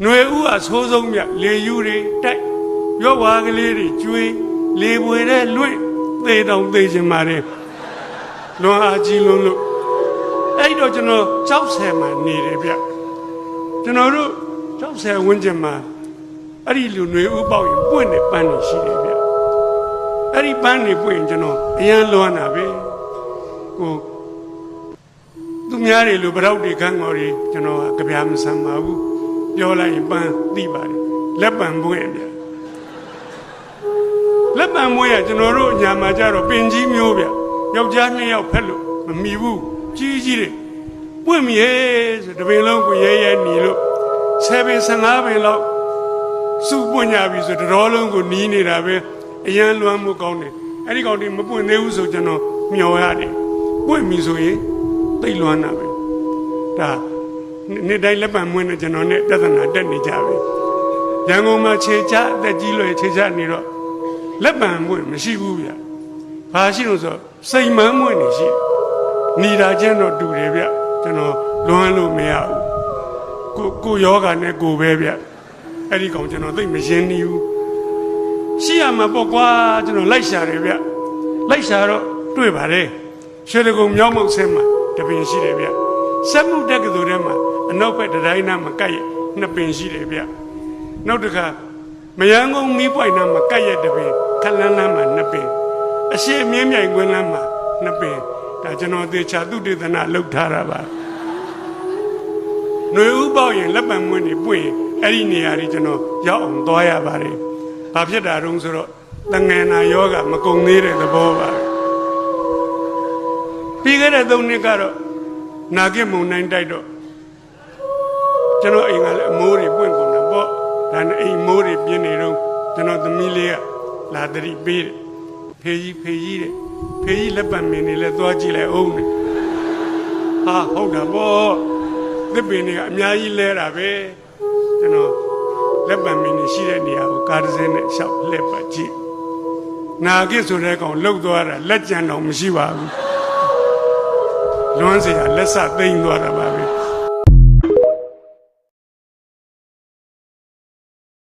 ຫນွေဥအဆိုးဆုံးမြလေယူတွေတိုက်ရော့ဝါကလေးတွေကျွေးလေပွေတဲ့လွင့်သေတောင်သေခြင်းပါတယ်လွန်အားကြီးလွန်းလို့အဲ့တော့ကျွန်တော်ကြောက်ဆယ်မှာနေတယ်ဗျကျွန်တော်တို့ကြောက်ဆယ်ဝန်းကျင်မှာအဲ့ဒီလူຫນွေဥပေါက်ရင်ပွင့်တဲ့ပန်းတွေရှိတယ်ဗျအဲ့ဒီပန်းတွေပွင့်ရင်ကျွန်တော်အရန်လွမ်းတာပဲကို သူများတွေလိုဗရောက်တွေခန်းတော်တွေကျွန်တော်ကကြပြာမဆန်ပါဘူး ပြောလိုက်ရင်ပန်းသိပါတယ်လက်ပံပွင့်ဗျလက်ပံပွင့်ရကျွန်တော်တို့ညာမှာကြတော့ပင်ကြီးမျိုးဗျယောက်ျားနှစ်ယောက်ဖက်လို့မမီဘူးကြီးကြီးတွေပွင့်မြဲဆိုတပင်လုံးကိုရဲရဲหนีလို့7ပင်15ပင်လောက်စုပွင့်ကြပြီဆိုတတော်လုံးကိုနီးနေတာပဲအရန်လွမ်းမှုကောင်းတယ်အဲ့ဒီကောင်တွေမပွင့်သေးဘူးဆိုကျွန်တော်မျောရတယ်ပွင့်ပြီဆိုရင်သိပ်လွမ်းတာပဲဒါ နေ့တိုင်းလက်ပံမွေးနေကျွန်တော်နဲ့တသနာတက်နေကြပဲရန်ကုန်မှာခြေချအသက်ကြီးလွယ်ခြေချနေတော့လက်ပံမွေးမရှိဘူးဗျဘာရှိလို့ဆိုစိတ်မန်းမွေးနေရှိနေတာချင်းတော့တူတယ်ဗျကျွန်တော်လွမ်းလို့မရဘူးကိုကိုယောဂာနဲ့ကိုပဲဗျအဲ့ဒီကောင်ကျွန်တော်သိပ်မရှင်းနေဘူးရှိရမှာပေါ့ကွာကျွန်တော်လိုက်ရှာတယ်ဗျလိုက်ရှာတော့တွေ့ပါတယ်ရွှေလကုံမြောက်မုတ်ဆင်းမှာတပင်ရှိတယ်ဗျ စက်မှုတက်ကတူထဲမှာအနောက်ဘက်တတိုင်းနားမှာကပ်ရနှစ်ပင်ရှိတယ်ဗျနောက်တစ်ခါမယန်းကုန်းမီးပွိုင်နားမှာကပ်ရတပင်ခက်လန်းလန်းမှာနှစ်ပင်အရှိမြင်းမြိုင်ကွင်းလန်းမှာနှစ်ပင်ဒါကျွန်တော်သေချာသူတေသနာလုပ်ထားတာပါຫນွေဥပေါက်ရင်လက်ပံမွင့်နေပွင့်ရင်အဲ့ဒီနေရာကြီးကျွန်တော်ရောက်အောင်သွားရပါတယ်ဘာဖြစ်တာတုံးဆိုတော့တငယ်နာယောဂမကုံသေးတဲ့သဘောပါပဲပြီးခဲ့တဲ့သုံးနှစ်ကတော့ နာဂစ်မုံနိုင်တိုက်တော့ကျွန်တော်အိမ်ကလည်းအမိုးတွေပွင့်ကုန်တာပေါ့ဒါနဲ့အိမ်မိုးတွေပြင်းနေတော့ကျွန်တော်သမီးလေးကလာတတိပေးတယ်ဖေကြီးဖေကြီးတဲ့ဖေကြီးလက်ပတ်မင်းတွေလည်းသွားကြည့်လိုက်အောင်နဲ့ဟာဟုတ်တာပေါ့သစ်ပင်တွေကအများကြီးလဲတာပဲကျွန်တော်လက်ပတ်မင်းတွေရှိတဲ့နေရာကိုကားတစ်စင်းနဲ့ရှောက်လှည့်ပတ်ကြည့်နာဂစ်ဆိုတဲ့ကောင်လှုပ်သွားတာလက်ကြံတော့မရှိပါဘူး လွန်းစရာလက်စသိမ့်သွားတာပါပဲ